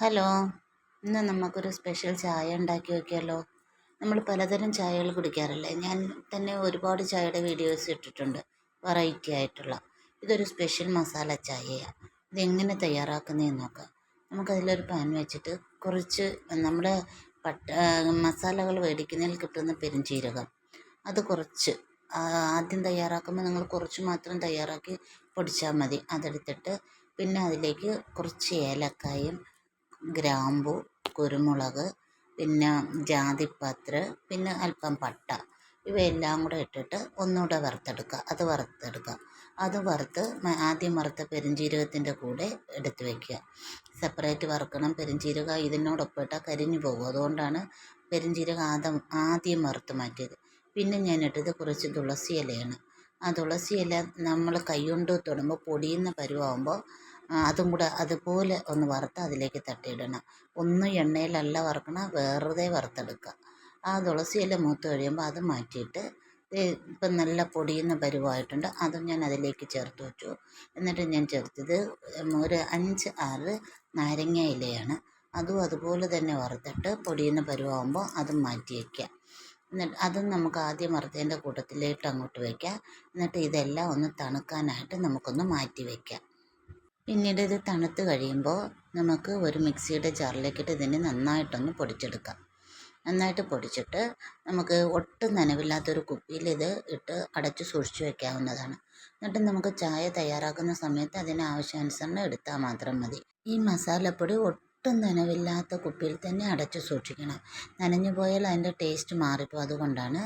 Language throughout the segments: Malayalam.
ഹലോ ഇന്ന് നമുക്കൊരു സ്പെഷ്യൽ ചായ ഉണ്ടാക്കി നോക്കിയാലോ നമ്മൾ പലതരം ചായകൾ കുടിക്കാറില്ലേ? ഞാൻ തന്നെ ഒരുപാട് ചായയുടെ വീഡിയോസ് ഇട്ടിട്ടുണ്ട് വെറൈറ്റി ആയിട്ടുള്ള. ഇതൊരു സ്പെഷ്യൽ മസാല ചായയാണ് ഇതെങ്ങനെ തയ്യാറാക്കുന്നതെന്ന് നോക്കാം. നമുക്കതിലൊരു പാൻ വെച്ചിട്ട് കുറച്ച് നമ്മുടെ പട്ട മസാലകൾ മേടിക്കുന്നതിൽ കിട്ടുന്ന പെരുംജീരകം. അത് കുറച്ച് ആദ്യം തയ്യാറാക്കുമ്പോൾ നിങ്ങൾ കുറച്ച് മാത്രം തയ്യാറാക്കി പൊടിച്ചാൽ മതി. അതെടുത്തിട്ട് പിന്നെ അതിലേക്ക് കുറച്ച് ഏലക്കായും ഗ്രാമ്പു കുരുമുളക് പിന്നെ ജാതിപത്ര പിന്നെ അല്പം പട്ട. ഇവയെല്ലാം കൂടെ ഇട്ടിട്ട് ഒന്നുകൂടെ വറുത്തെടുക്കുക. അത് വറുത്തെടുക്കുക. അത് വറുത്ത് ആദ്യം വറുത്ത പെരുംജീരകത്തിന്റെ കൂടെ എടുത്ത് വയ്ക്കുക സെപ്പറേറ്റ് വറുക്കണം. പെരുംജീരകം ഇതിനോടൊപ്പം ഇട്ടാൽ കരിഞ്ഞു പോകും. അതുകൊണ്ടാണ് പെരുംജീരകം ആദ്യം ആദ്യം വറുത്ത് മാറ്റിയത്. പിന്നെ ഞാൻ ഇട്ടത് കുറച്ച് തുളസി ഇലയാണ് ആ തുളസി ഇല നമ്മൾ കൈ കൊണ്ട് തൊടുമ്പോൾ പൊടിയുന്ന പരുവാകുമ്പോൾ അതും കൂടെ അതുപോലെ ഒന്ന് വറുത്ത് അതിലേക്ക് തട്ടിയിടണം. ഒന്നും എണ്ണയിലല്ല വറുക്കണം വെറുതെ വറുത്തെടുക്കുക. ആ തുളസി ഇല മൂത്ത് കഴിയുമ്പോൾ അത് മാറ്റിയിട്ട് ഇപ്പം നല്ല പൊടിയുന്ന പരുവമായിട്ടുണ്ട് അതും ഞാൻ അതിലേക്ക് ചേർത്ത് വെച്ചു. എന്നിട്ട് ഞാൻ ചേർത്തത് ഒരു അഞ്ച് ആറ് നാരങ്ങ ഇലയാണ്. അതും അതുപോലെ തന്നെ വറുത്തിട്ട് പൊടിയുന്ന പരുവാകുമ്പോൾ അതും മാറ്റി വയ്ക്കുക എന്നിട്ട് അതും നമുക്ക് ആദ്യം വറുത്തതിന്റെ കൂട്ടത്തിലേക്ക് അങ്ങോട്ട് വയ്ക്കാം എന്നിട്ട് ഇതെല്ലാം ഒന്ന് തണുക്കാനായിട്ട് നമുക്കൊന്ന് മാറ്റി വയ്ക്കാം പിന്നീട് ഇത് തണുത്ത് കഴിയുമ്പോൾ നമുക്ക് ഒരു മിക്സിയുടെ ജാറിലേക്കിട്ട് ഇതിനെ നന്നായിട്ടൊന്ന് പൊടിച്ചെടുക്കാം. നന്നായിട്ട് പൊടിച്ചിട്ട് നമുക്ക് ഒട്ടും നനവില്ലാത്തൊരു കുപ്പിയിൽ ഇത് ഇട്ട് അടച്ച് സൂക്ഷിച്ചു വെക്കാവുന്നതാണ്. എന്നിട്ട് നമുക്ക് ചായ തയ്യാറാക്കുന്ന സമയത്ത് അതിന് ആവശ്യാനുസരണം എടുത്താൽ മാത്രം മതി. ഈ മസാലപ്പൊടി ഒട്ടും നനവില്ലാത്ത കുപ്പിയിൽ തന്നെ അടച്ച് സൂക്ഷിക്കണം. നനഞ്ഞു പോയാൽ അതിന്റെ ടേസ്റ്റ് മാറിപ്പോകും. അതുകൊണ്ടാണ്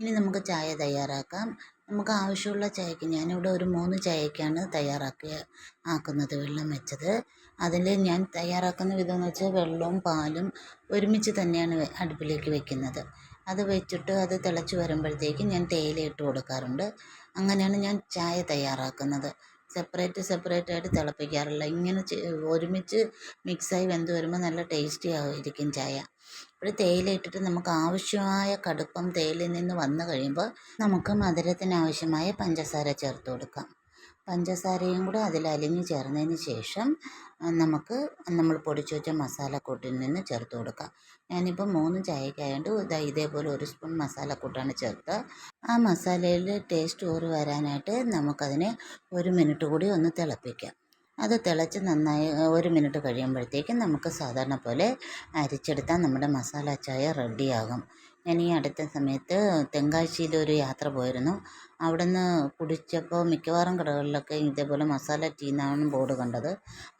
ഇനി നമുക്ക് ചായ തയ്യാറാക്കാം. നമുക്ക് ആവശ്യമുള്ള ചായക്ക് ഞാനിവിടെ ഒരു മൂന്ന് ചായക്കാണ് തയ്യാറാക്കി ആക്കുന്നത് വെള്ളം വെച്ചത്. അതിൽ ഞാൻ തയ്യാറാക്കുന്ന വിധം എന്ന് വെച്ചാൽ വെള്ളവും പാലും ഒരുമിച്ച് തന്നെയാണ് അടുപ്പിലേക്ക് വെക്കുന്നത്. അത് വെച്ചിട്ട് അത് തിളച്ച് വരുമ്പോഴത്തേക്കും ഞാൻ തേയില ഇട്ട് കൊടുക്കാറുണ്ട്. അങ്ങനെയാണ് ഞാൻ ചായ തയ്യാറാക്കുന്നത്. സെപ്പറേറ്റ് സെപ്പറേറ്റ് ആയിട്ട് തിളപ്പിക്കാറില്ല. ഇങ്ങനെ ഒരുമിച്ച് മിക്സായി വെന്ത് വരുമ്പോൾ നല്ല ടേസ്റ്റി ആയിരിക്കും ചായ. ഒരു തേയില ഇട്ടിട്ട് നമുക്ക് ആവശ്യമായ കടുപ്പം തേയിലയിൽ നിന്ന് വന്നു കഴിയുമ്പോൾ നമുക്ക് മധുരത്തിന് ആവശ്യമായ പഞ്ചസാര ചേർത്ത് കൊടുക്കാം. പഞ്ചസാരയും കൂടെ അതിൽ അലിഞ്ഞ് ചേർന്നതിന് ശേഷം നമുക്ക് നമ്മൾ പൊടിച്ചു വെച്ച മസാലക്കൂട്ടിൽ നിന്ന് ചേർത്ത് കൊടുക്കാം. ഞാനിപ്പോൾ മൂന്ന് ചായക്കായതുകൊണ്ട് ഇതാ ഇതേപോലെ ഒരു സ്പൂൺ മസാലക്കൂട്ടാണ് ചേർത്ത്. ആ മസാലയിൽ ടേസ്റ്റ് ഊറി വരാനായിട്ട് നമുക്കതിനെ ഒരു മിനിറ്റ് കൂടി ഒന്ന് തിളപ്പിക്കാം. അത് തിളച്ച് നന്നായി ഒരു മിനിറ്റ് കഴിയുമ്പോഴത്തേക്കും നമുക്ക് സാധാരണ പോലെ അരിച്ചെടുത്താൽ നമ്മുടെ മസാല ചായ റെഡിയാകും. ഞാൻ ഈ അടുത്ത സമയത്ത് തെങ്കാശിയിൽ ഒരു യാത്ര പോയിരുന്നു. അവിടെ നിന്ന് കുടിച്ചപ്പോൾ മിക്കവാറും കടകളിലൊക്കെ ഇതേപോലെ മസാല ടീ എന്നാണ് ബോർഡ് കണ്ടത്.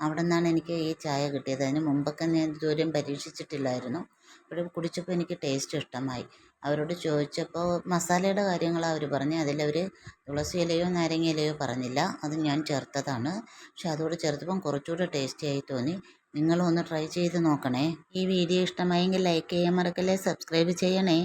അവിടെ നിന്നാണ് എനിക്ക് ഈ ചായ കിട്ടിയത്. അതിന് മുമ്പൊക്കെ ഞാൻ ഇതുവരെയും പരീക്ഷിച്ചിട്ടില്ലായിരുന്നു. ഇവിടെ കുടിച്ചപ്പോൾ എനിക്ക് ടേസ്റ്റ് ഇഷ്ടമായി. അവരോട് ചോദിച്ചപ്പോൾ മസാലയുടെ കാര്യങ്ങൾ അവർ പറഞ്ഞു അതിലവർ തുളസി ഇലയോ നാരങ്ങ ഇലയോ പറഞ്ഞില്ല. അത് ഞാൻ ചേർത്തതാണ്. പക്ഷെ അതോട് ചേർത്തപ്പം കുറച്ചുകൂടെ ടേസ്റ്റി ആയി തോന്നി. നിങ്ങളും ഒന്ന് ട്രൈ ചെയ്ത് നോക്കണേ. ഈ വീഡിയോ ഇഷ്ടമായെങ്കിൽ ലൈക്ക് ചെയ്യാൻ മറക്കല്ലേ സബ്സ്ക്രൈബ് ചെയ്യണേ.